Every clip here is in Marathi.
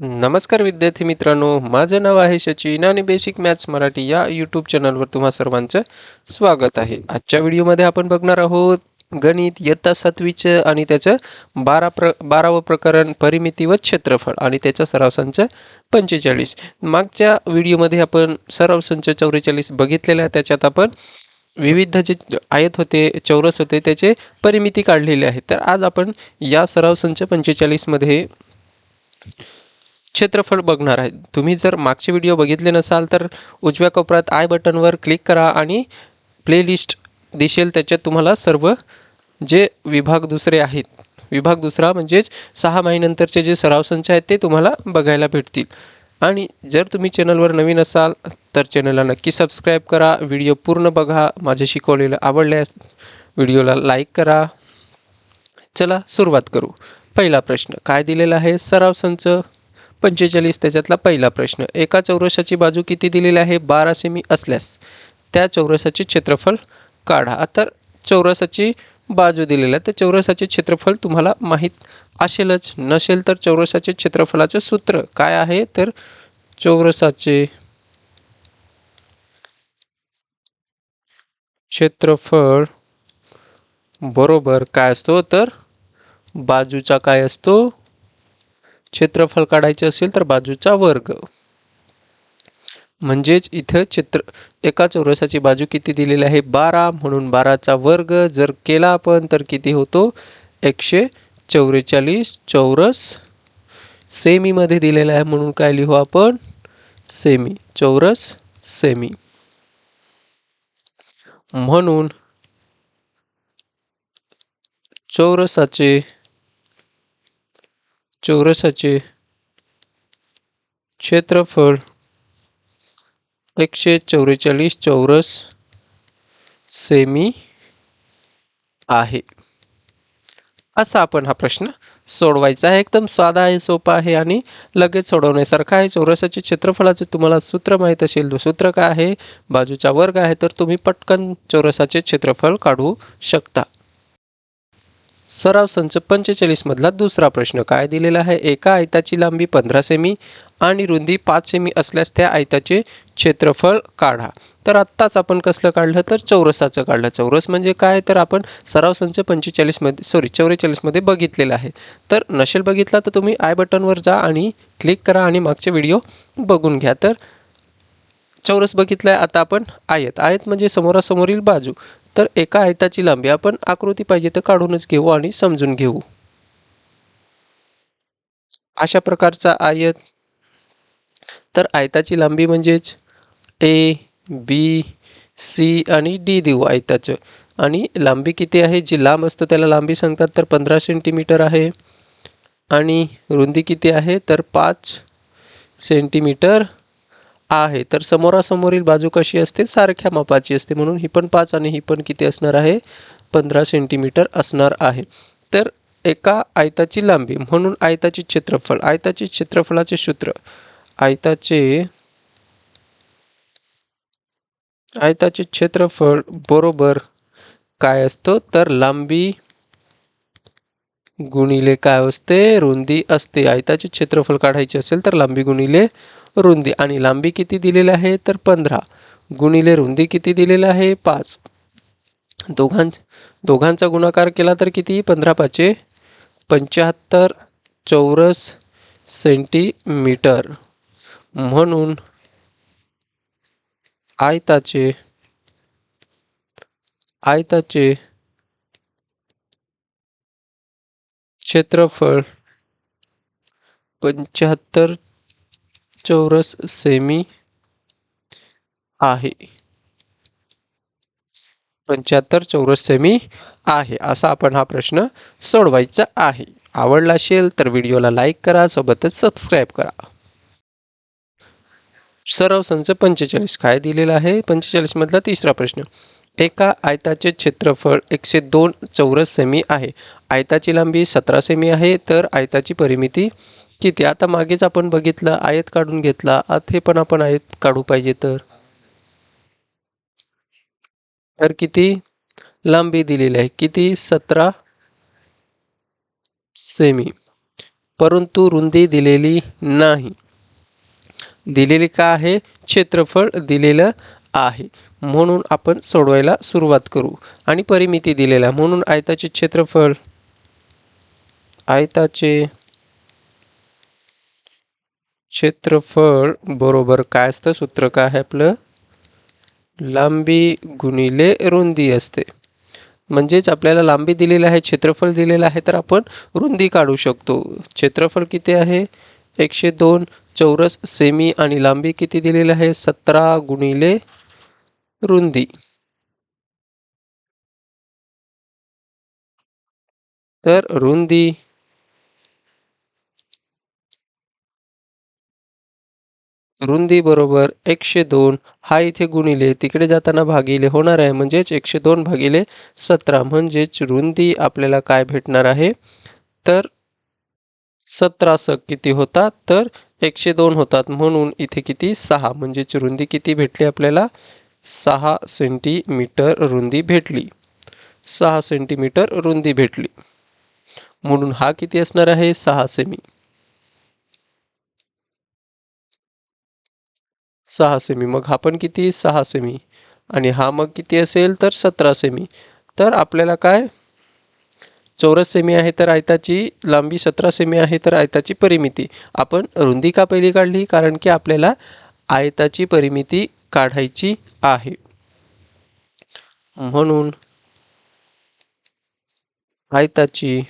नमस्कार विद्यार्थी मित्रांनो माझं नाव आहे सचिन आणि बेसिक मॅथ्स मराठी या यूट्यूब चॅनलवर तुम्हा सर्वांचं स्वागत आहे. आजच्या व्हिडिओमध्ये आपण बघणार आहोत गणित इयत्ता सातवीचं आणि त्याचं बारा प्र बारावं प्रकरण परिमिती व क्षेत्रफळ आणि त्याचा सराव संच पंचेचाळीस. मागच्या व्हिडिओमध्ये आपण सराव संच चौवेचाळीस बघितलेला आहे. त्याच्यात आपण विविध जे आयत होते चौरस होते त्याचे परिमिती काढलेले आहे तर आज आपण या सराव संच पंचेचाळीसमध्ये क्षेत्रफळ बघणार आहे. तुम्ही जर मागचे व्हिडिओ बघितले नसाल तर उजव्या कोपऱ्यात आय बटनवर क्लिक करा आणि प्लेलिस्ट दिसेल. त्याच्यात तुम्हाला सर्व जे विभाग दुसरे आहेत. विभाग दुसरा म्हणजेच सहा महिन्यानंतरचे जे सराव संच आहेत ते तुम्हाला बघायला भेटतील. आणि जर तुम्ही चॅनलवर नवीन असाल तर चॅनलला नक्की सबस्क्राईब करा. व्हिडिओ पूर्ण बघा. माझे शिकवलेलं आवडल्यास व्हिडिओला लाईक करा. चला सुरुवात करू. पहिला प्रश्न. काय दिलेला आहे सराव संच? पंचेचाळीस त्याच्यातला पहिला प्रश्न. एका चौरसाची बाजू किती दिलेली आहे? बारा सेमी असल्यास त्या चौरसाचे क्षेत्रफळ काढा. तर चौरसाची बाजू दिलेली आहे. तर चौरसाचे क्षेत्रफळ तुम्हाला माहीत असेलच. नसेल तर चौरसाचे क्षेत्रफळाचं सूत्र काय आहे? तर चौरसाचे क्षेत्रफळ बरोबर काय असतो? तर बाजूचा काय असतो? क्षेत्रफळ काढायचे असेल तर बाजूचा वर्ग. म्हणजेच इथं चित्र एका चौरसाची बाजू किती दिलेली आहे? बारा. म्हणून बाराचा वर्ग जर केला आपण तर किती होतो? एकशे चौवेचाळीस चौरस सेमीमध्ये दिलेला आहे. म्हणून काय लिहू आपण? सेमी चौरस सेमी. म्हणून चौरसाचे चौरसाचे क्षेत्रफळ एकशे चौवेचाळीस चौरस सेमी आहे. असा आपण हा प्रश्न सोडवायचा आहे. एकदम साधा आहे सोपा आहे आणि लगेच सोडवण्यासारखा आहे. चौरसाचे क्षेत्रफळाचे तुम्हाला सूत्र माहीत असेल सूत्र काय आहे? बाजूचा वर्ग आहे तर तुम्ही पटकन चौरसाचे क्षेत्रफळ काढू शकता. सराव संच पंचेचाळीसमधला दुसरा प्रश्न. काय दिलेला आहे? एका आयताची लांबी पंधरा सेमी आणि रुंदी पाच सेमी असल्यास त्या आयताचे क्षेत्रफळ काढा. तर आत्ताच आपण कसलं काढलं? तर चौरसाचं काढलं. चौरस म्हणजे काय? तर आपण सराव संच पंचेचाळीसमध्ये सॉरी चौवेचाळीसमध्ये बघितलेलं आहे. तर नसेल बघितला तर तुम्ही आय बटनवर जा आणि क्लिक करा आणि मागचे व्हिडिओ बघून घ्या. तर चौरस बघितला आहे आता आपण आयत. आयत म्हणजे समोरासमोरील बाजू. तर एका आयताची लांबी आपण आकृती पाहिजे तर काढूनच घेऊ आणि समजून घेऊ. अशा प्रकारचा आयत. तर आयताची लांबी म्हणजेच ए बी सी आणि डी देऊ आयताचं. आणि लांबी किती आहे? जी लांब असतं त्याला लांबी सांगतात तर पंधरा सेंटीमीटर आहे. आणि रुंदी किती आहे? तर पाच सेंटीमीटर. आहे. तर समोरासमोरील बाजू कशी असते? सारख्या मापाची असते म्हणून ही पण पाच आणि ही पण किती असणार आहे? पंधरा सेंटीमीटर असणार आहे. तर एका आयताची लांबी म्हणून आयताचे क्षेत्रफळ आयताचे क्षेत्रफळाचे सूत्र आयताचे आयताचे क्षेत्रफळ बरोबर काय असतो? तर लांबी गुणिले काय असते? रुंदी असते. आयताचे क्षेत्रफळ काढायचे असेल तर लांबी गुणिले रुंदी. आणि लांबी किती दिलेली आहे? तर पंधरा. गुणिले रुंदी किती दिलेलं आहे? पाच. दोघां दोघांचा गुणाकार केला तर किती? पंधरा पाचे पंच्याहत्तर चौरस सेंटीमीटर. म्हणून आयताचे आयताचे क्षेत्रफळ पंच्याहत्तर चौरस सेमी आहे. पंच्याहत्तर चौरस सेमी आहे असा आपण हा प्रश्न सोडवायचा आहे. आवडला असेल तर व्हिडिओला लाईक करा सोबतच सबस्क्राईब करा. सराव संच पंचेचाळीस काय दिलेला आहे? पंचेचाळीस मधला तिसरा प्रश्न. एका आयताचे क्षेत्रफळ एकशे दोन चौरस सेमी आहे. आयताची लांबी सतरा सेमी आहे तर आयताची परिमिती किती? आता मागेच आपण बघितलं आयत काढून घेतला. आता हे पण आपण आयत काढू पाहिजे तर. तर किती? लांबी दिलेली आहे. किती? सतरा सेमी. परंतु रुंदी दिलेली नाही. दिलेली का आहे? क्षेत्रफळ दिलेलं आहे. म्हणून आपण सोडवायला सुरुवात करू. आणि परिमिती दिलेला आहे. म्हणून आयताचे क्षेत्रफळ आयताचे क्षेत्रफळ बरोबर काय असतं? सूत्र काय आहे आपलं? लांबी गुणिले रुंदी असते. म्हणजेच आपल्याला लांबी दिलेली आहे क्षेत्रफळ दिलेलं आहे तर आपण रुंदी काढू शकतो. क्षेत्रफळ किती आहे? एकशे दोन चौरस सेमी आणि लांबी किती दिलेली आहे? सतरा गुणिले रुंदी. तर रुंदी रुंदी बरोबर एकशे दोन हा इथे गुणिले तिकडे जाताना भागिले होणार आहे म्हणजेच एकशे दोन भागिले सतरा म्हणजेच रुंदी आपल्याला काय भेटणार आहे? तर सतरासक किती होतात तर एकशे दोन होतात. म्हणून इथे किती? सहा. म्हणजेच रुंदी किती भेटली आपल्याला? सहा सेंटीमीटर रुंदी भेटली. सहा सेंटीमीटर रुंदी भेटली. म्हणून हा किती असणार आहे? सहा सेमी. सहा सेमी. मग हा पण किती? सहा सेमी. आणि हा मग किती असेल? तर सतरा सेमी. तर आपल्याला काय? चौरस सेमी आहे तर आयताची लांबी सतरा सेमी आहे तर आयताची परिमिती. आपण रुंदी का पहिली काढली कारण की आपल्याला आयताची परिमिती काढायची आहे. म्हणून आयताची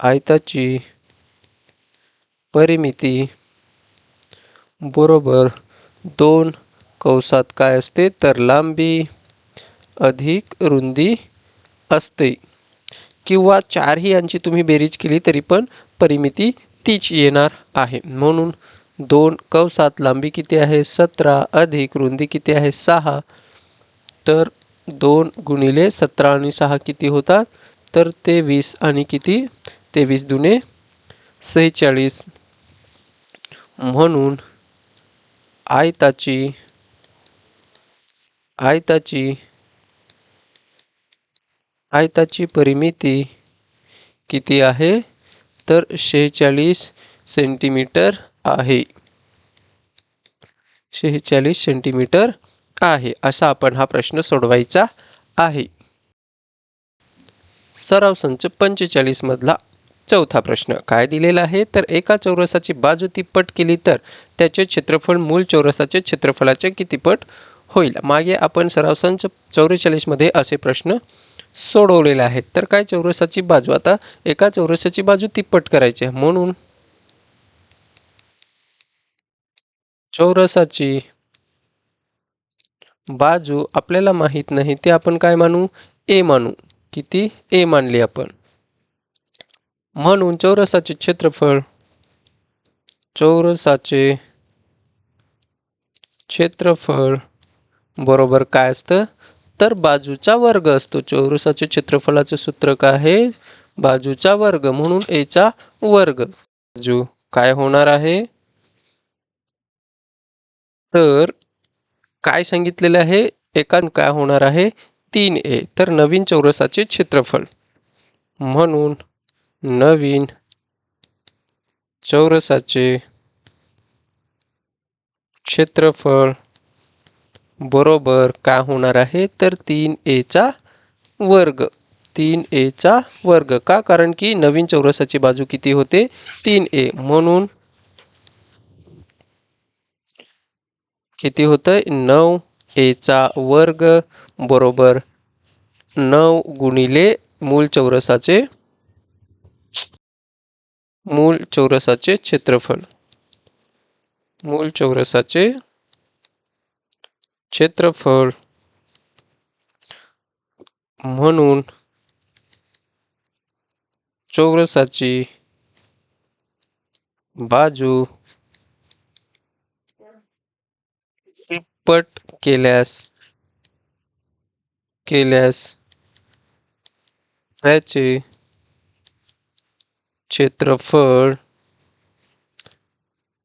आयताची परिमिती बरोबर दोन कौसात काय असते? तर लांबी अधिक रुंदी असते. किंवा चारही यांची तुम्ही बेरीज केली तरी पण परिमिती तीच येणार आहे. म्हणून दोन कवसात लांबी किती आहे? सतरा. अधिक रुंदी किती आहे? सहा. तर दोन गुणिले सतरा आणि सहा किती होतात? तर तेवीस आणि किती? तेवीस दुने सेहेचाळीस. म्हणून आयताची आयताची आयताची परिमिती किती आहे? तर शेहेचाळीस सेंटीमीटर आहे. शेहेचाळीस सेंटीमीटर आहे असा आपण हा प्रश्न सोडवायचा आहे. सराव संच पंचेचाळीस मधला चौथा प्रश्न. काय दिलेला आहे? तर एका चौरसाची बाजू तिप्पट केली तर त्याचे क्षेत्रफळ मूळ चौरसाचे क्षेत्रफळाचे कितीपट होईल? मागे आपण सराव संच चौवेचाळीसमध्ये असे प्रश्न सोडवलेले आहेत. तर काय चौरसाची बाजू? आता एका चौरसाची बाजू तिप्पट करायची आहे. म्हणून चौरसाची बाजू आपल्याला माहीत नाही ते आपण काय मानू? ए मानू. किती? ए मानली आपण. म्हणून चौरसाचे क्षेत्रफळ चौरसाचे क्षेत्रफळ बरोबर काय असतं? तर बाजूचा वर्ग असतो. चौरसाचे क्षेत्रफळाचे सूत्र काय आहे बाजूचा वर्ग म्हणून एचा वर्ग. बाजू काय होणार आहे? तर काय सांगितलेलं आहे? एका काय होणार आहे? तीन ए तर नवीन चौरसाचे क्षेत्रफळ. म्हणून नवीन चौरसाचे क्षेत्रफळ बरोबर काय होणार आहे? तर तीन एचा वर्ग. तीन एचा वर्ग. का? कारण की नवीन चौरसाची बाजू किती होते? तीन ए म्हणून किती होतंय? नऊ एचा वर्ग बरोबर नऊ गुणिले मूळ चौरसाचे मूळ चौरसाचे क्षेत्रफळ. मूळ चौरसाचे क्षेत्रफळ म्हणून चौरसाची बाजू पट केल्यास केल्यास त्याचे क्षेत्रफळ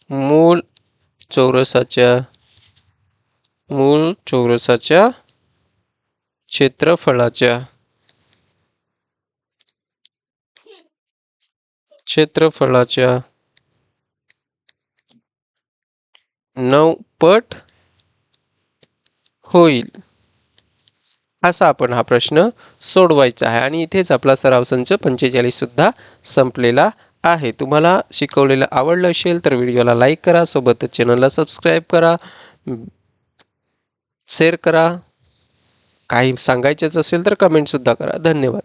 मूळ चौरसाच्या मूळ चौरसाच्या क्षेत्रफळाच्या क्षेत्रफळाच्या नऊ पट होईल. असा आपण हा प्रश्न सोडवायचा आहे आणि इथेच आपला सराव संच पंचेचाळीस सुद्धा संपलेला आहे. तुम्हाला शिकवलेलं आवडलं असेल तर व्हिडिओला लाईक करा सोबतच चॅनलला सबस्क्राईब करा. शेअर करा. काही सांगायचेच असेल तर कमेंटसुद्धा करा. धन्यवाद.